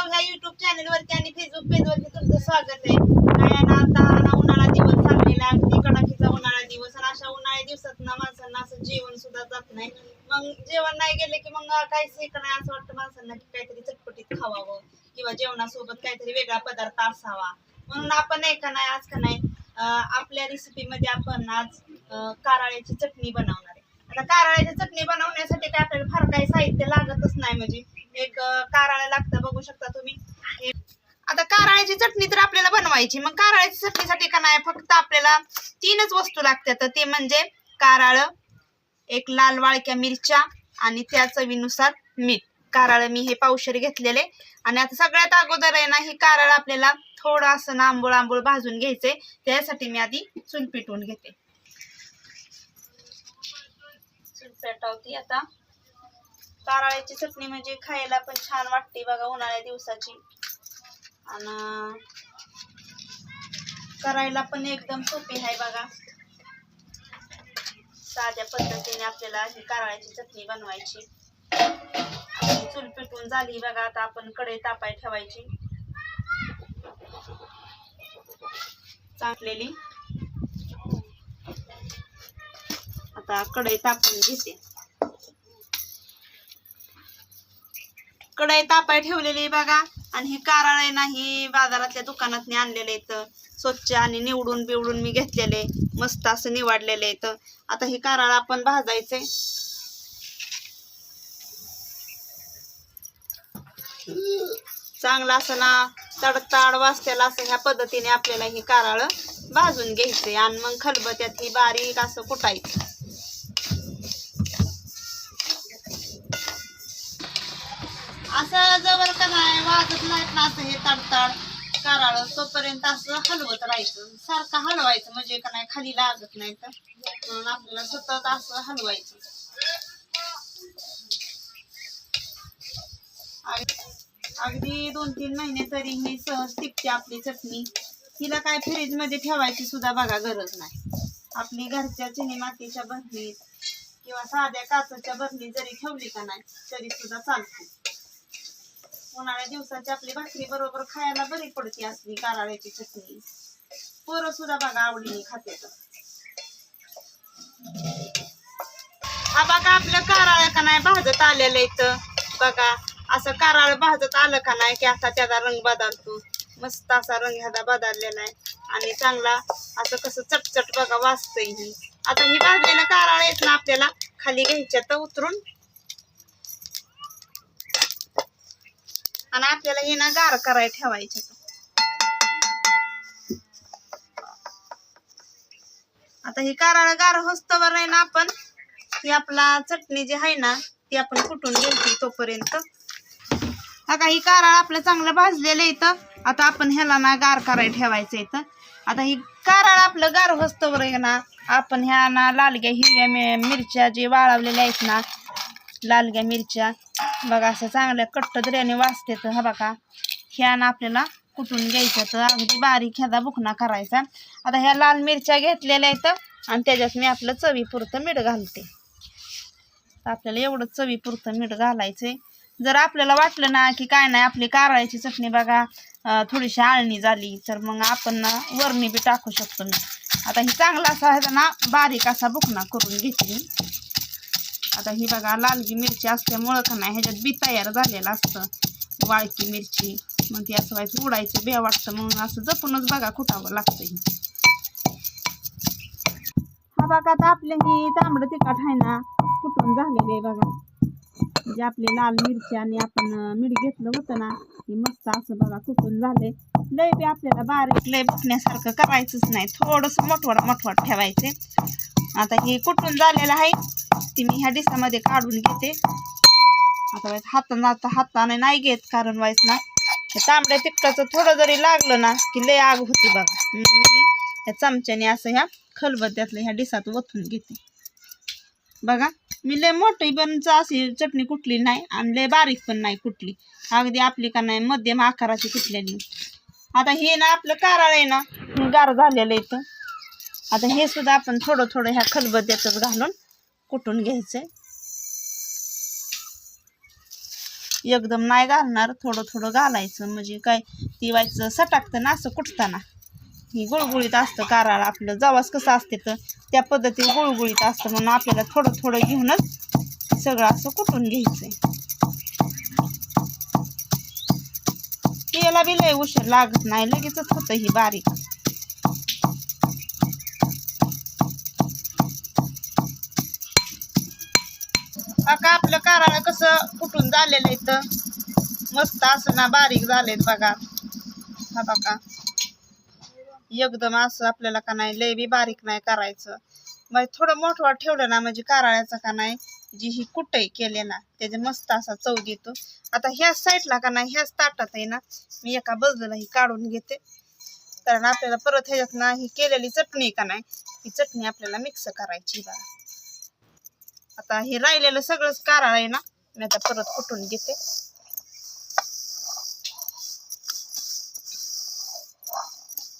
जाऊ ह्या YouTube channel वरती आणि फेसबुक पेज वरती तुमचं स्वागत आहे. काय ना आता उन्हाळा दिवस चाललेला आहे. अगदी कडाकीचा उन्हाळा दिवस आणि अशा उन्हाळ्या दिवसात ना माणसांना असं जेवण सुद्धा जात नाही. मग जेवण नाही गेले की मग काहीच हे नाही असं वाटतं माणसांना की काहीतरी चटपटीत खावावं किंवा जेवणासोबत काहीतरी वेगळा पदार्थ असावा. म्हणून आपण नाही का नाही आज का नाही आपल्या रेसिपी मध्ये आपण आज कारळ्याची चटणी बनवणार आहे. आता कारळ्याची चटणी बनवण्यासाठी काय आपल्याला फार काही साहित्य लागतच नाही म्हणजे एक कारळ लागतं बघू शकता तुम्ही. आता कारळ्याची चटणी तर आपल्याला बनवायची. मग कारळ्याची चटणीसाठी का नाही फक्त आपल्याला तीनच वस्तू लागतात. ते म्हणजे कारळ एक लाल वाळक्या मिरच्या आणि त्या चवीनुसार मीठ. कारळ मी हे पावशेर घेतलेले. आणि आता सगळ्यात अगोदर आहे ना हे कारळ आपल्याला थोडं असं ना आंबोळ आंबोळ भाजून घ्यायचंय. त्यासाठी मी आधी चूल पिटवून घेते. चूल पेटवते आता. कारळ्याची चटणी म्हणजे खायला पण छान वाटते बघा उन्हाळ्या दिवसाची. आणि करायला पण एकदम सोपी आहे बघा. साध्या पद्धतीने आपल्याला ही कारळ्याची चटणी बनवायची. चूल पिटून झाली बघा आता आपण कढई तापाय ठेवायची. चांगलेली आता कढई तापून घेते. कढई तापाय ठेवलेली बघा. आणि हे कारळ आहे ना ही बाजारातल्या दुकानात आणलेले आहेत स्वच्छ आणि निवडून बिवडून मी घेतलेले मस्त असं निवडलेले आहेत आता हे कारळ आपण भाजायचे चांगला असं ना तडताड वाचतेला असं ह्या पद्धतीने आपल्याला हे कारळ भाजून घ्यायचे आणि मग खलबत्यात ही बारीक असं कुटायचं. असं जवळ का नाही वाजत नाहीत ना असं हे तडतड कराळ तोपर्यंत असं हलवत राहायचं. सारखं हलवायचं म्हणजे का नाही खाली लागत नाही तर. म्हणून आपल्याला सतत असं हलवायचं. अगदी दोन तीन महिने तरी ही सहज टिकते आपली चटणी. तिला काय फ्रीजमध्ये ठेवायची सुद्धा बघा गरज नाही. आपली घरच्या चिनी मातीच्या भरणीत किंवा साध्या काचच्या बरणीत जरी ठेवली का नाही तरी सुद्धा चालते. उन्हाळ्या दिवसाची आपली भाकरी बरोबर खायला बरी पडते असली कारळ्याची चटणी. पोरं सुद्धा बघा आवडीने खाते हा बघा आपलं कारळ का नाही भाजत आलेलं इथं. बघा असं कारळ भाजत आलं का नाही की असा त्याचा रंग बदलतो. मस्त असा रंग ह्याचा बदललेला आहे. आणि चांगला असं कसं चटचट बघा वाचतंय ही. आता ही भाजलेलं कारळ आहेत ना आपल्याला खाली घ्यायच्या तर उतरून आणि आपल्याला हे ना गार करायला ठेवायचे. आता ही कारळ गार होस्तवर आहे ना आपण ही आपला चटणी जी आहे ना ती आपण कुटून घ्यायची तोपर्यंत. आता ही कारळ आपलं चांगलं भाजलेलं इथं. आता आपण ह्याला ना गार करायला ठेवायचं इथं. आता ही कारळ आपलं गार होस्तवर आहे ना आपण ह्या ना लालग्या हिरव्या मिरच्या जे वाळवलेल्या आहेत ना लालग्या मिरच्या. बघा असं चांगल्या कट्टदऱ्याने वाजते तर हा बघा ह्यानं आपल्याला कुटून घ्यायचं? तर अगदी बारीक ह्याचा बुकना करायचा. आता ह्या लाल मिरच्या घेतलेल्या आहेत आणि त्याच्यात मी आपलं चवीपुरतं मीठ घालते. आपल्याला एवढं चवीपुरतं मीठ घालायचंय. जर आपल्याला वाटलं ना की काय नाही आपली कारळ्याची चटणी बघा थोडीशी आळणी झाली तर मग आपण ना वरणी बी टाकू शकतो मी. आता ही चांगला असा ना बारीक असा बुकना करून घेतली आता ही बघा लालगी मिरची असल्यामुळं का नाही ह्याच्यात बी तयार झालेलं असतं. वाळकी मिरची मग ती असं व्हायचं उडायचं बे वाटतं म्हणून असं जपूनच बघा कुटावं लागतं ही. हा बघा आता आपले ही तांबडं तिखट आहे ना कुटून झालेले आहे बघा. म्हणजे आपली लाल मिरची आणि आपण मीठ घेतलं होतं ना हे मस्त असं बघा कुटून झाले लय बी आपल्याला बारीक लय बघण्यासारखं करायचंच नाही. थोडंसं मोठवड मोठवड ठेवायचे आता हे कुठून झालेलं आहे? ती मी ह्या डिसामध्ये काढून घेते. आता वाईस हातानं आता हाताने नाही घेत कारण वाईस ना हे तांबड्या तिखटाचं थोडं जरी लागलं ना की लय आग होती बघा. म्हणून मी ह्या चमच्याने असं ह्या खलबत्त्यातलं ह्या डिसात ओतून घेते. बघा मी लय मोठी पण अशी चटणी कुठली नाही आणि लय बारीक पण नाही कुठली. अगदी आपली का नाही मध्यम आकाराची कुठलेली आता हे ना आपलं कारळ आहे ना गार झालेलं इथं. आता हे सुद्धा आपण थोडं थोडं ह्या खलबत्त्यातच घालून कुटून घ्यायचंय. एकदम नाही घालणार थोडं थोडं घालायचं. म्हणजे काय ती व्हायचं सटाकतं ना असं कुठताना ही गुळगुळीत असतं काराला आपलं. जवास कसं असते तर त्या पद्धतीने गुळगुळीत असतं म्हणून आपल्याला थोडं थोडं घेऊनच सगळं असं कुटून घ्यायचंय. याला बी लय उशीर लागत नाही. लगेचच होतं ही बारीक. बघा आपलं कारळ कसं फुटून झालेलं आहे तर मस्त असं ना बारीक झालेत बघा. हा बघा. एकदम असं आपल्याला का नाही लय बी बारीक नाही करायचं. मग थोडं मोठं ठेवलं ना म्हणजे कारळ्याचं का नाही जी ही कुटई केले ना त्याचे मस्त असा चव देतो. आता ह्याच साईडला का नाही ह्याच ताटात आहे ना मी एका बाजूला ही काढून घेते. कारण आपल्याला परत ह्याच्यात ना ही केलेली चटणी का नाही ही चटणी आपल्याला मिक्स करायची बघा आता हे राहिलेलं सगळंच काराळ आहे ना. मी आता परत कुटून घेते.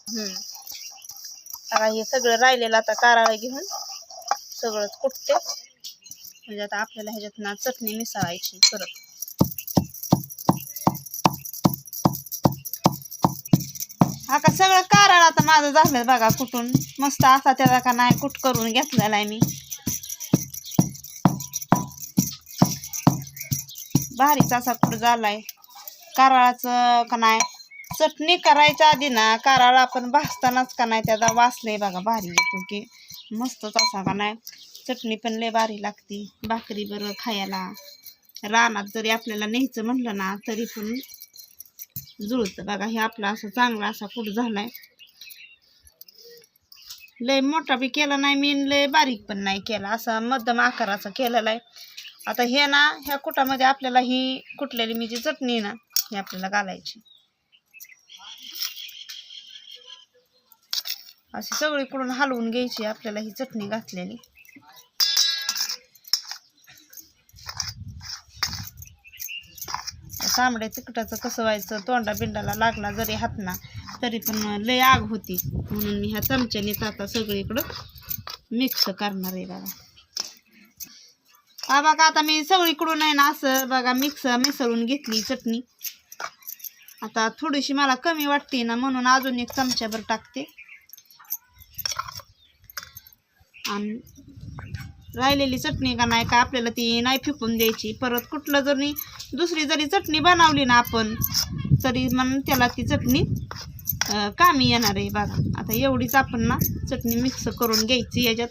हम्म. आता हे सगळं राहिलेलं आता काराळ घेऊन सगळंच कुटते. म्हणजे आता आपल्याला ह्याच्यात ना चटणी मिसळायची परत. आता सगळं काराळ आता माझं झालं बघा कुठून. मस्त असा त्याला का नाही कुट करून घेतलेला आहे मी. भारीच असा कुठ झालाय. कारळाचं का नाही चटणी करायच्या आधी ना कारळ आपण भाजतानाच का नाही त्याचा वासलंय बघा भारी येतो की मस्तच असा का नाही चटणी पण लय भारी लागती भाकरी बरं खायला. रानात जरी आपल्याला न्यायचं म्हणलं ना तरी पण जुळतं बघा हे आपला असं चांगला असा कुठ झालाय. लय मोठा बी केला नाही मी लय बारीक पण नाही केला असा मध्यम आकाराचा केलेला आहे. आता हे ना ह्या कुटामध्ये आपल्याला ही कुटलेली मी जी चटणी आहे ना ही आपल्याला घालायची. अशी सगळीकडून हलवून घ्यायची आपल्याला ही चटणी घातलेली. तांबड्या तिकटाचं कसं व्हायचं तोंडा बिंडाला लागला जरी हात ना तरी पण लय आग होती. म्हणून मी ह्या चमच्याने आता सगळीकडं मिक्स करणार आहे बघा. हा बघा आता मी सगळीकडून आहे ना असं बघा मिक्स मिसळून घेतली चटणी. आता थोडीशी मला कमी वाटते ना म्हणून अजून एक चमच्याभर टाकते. आणि राहिलेली चटणी का नाही का आपल्याला ती नाही फेकून द्यायची. परत कुठलं जरी दुसरी जरी चटणी बनवली ना आपण तरी म्हणून त्याला ती चटणी कामी येणार आहे बघा. आता एवढीच आपण ना चटणी मिक्स करून घ्यायची याच्यात.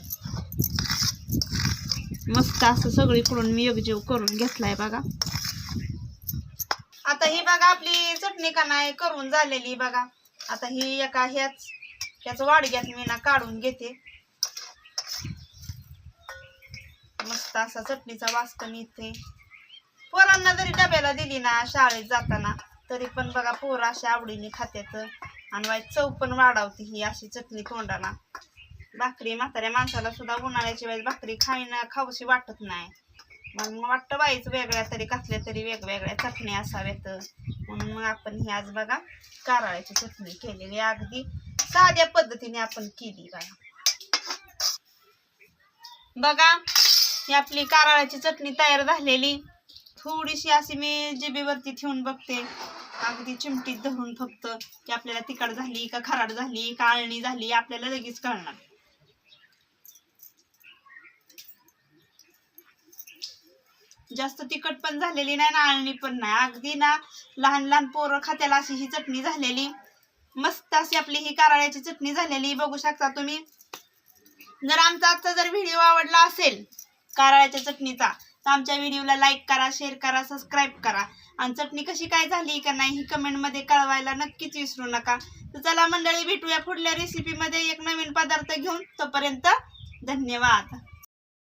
मस्त असं सगळीकडून मी एकजीव करून घेतलाय बघा. आता ही बघा आपली चटणी का नाही करून झालेली बघा. आता ही एका ह्याच ह्याच वाडग्यात मी ना काढून घेते. मस्त असा चटणीचा वास पण येते. पोरांना जरी डब्याला दिली ना शाळेत जाताना तरी पण बघा पोरं अशा आवडीने खात्यात. आणि वाईट चव पण वाढवते ही अशी चटणी तोंडाला. भाकरी म्हाताऱ्या माणसाला सुद्धा उन्हाळ्याची वेळेस भाकरी खायना खाऊशी वाटत नाही. मग वाटतं बाईच वेगळ्या तरी कसल्या तरी वेगवेगळ्या चटणी असाव्यात. म्हणून मग आपण ही आज बघा कारळ्याची चटणी केलेली अगदी साध्या पद्धतीने आपण केली बघा. बघा ही आपली कारळाची चटणी तयार झालेली. थोडीशी अशी मी जिबीवरती ठेवून बघते. अगदी चिमटीत धरून फक्त की आपल्याला तिखट झाली का खराड झाली का आळणी झाली आपल्याला लगेच कळणार. जास्त तिखट पण झालेली नाही ना आळणी पण नाही. अगदी ना लहान लहान पोरं खात्याला अशी ही चटणी झालेली. मस्त अशी आपली ही कारळ्याची चटणी झालेली. बघू शकता तुम्ही. जर आमचा आजचा जर व्हिडिओ आवडला असेल कारळ्याच्या चटणीचा तर आमच्या व्हिडिओला लाईक करा शेअर करा सबस्क्राईब करा. आणि चटणी कशी काय झाली का नाही ही कमेंटमध्ये कळवायला नक्कीच विसरू नका. तर चला मंडळी भेटूया पुढल्या रेसिपीमध्ये एक नवीन पदार्थ घेऊन. तोपर्यंत धन्यवाद.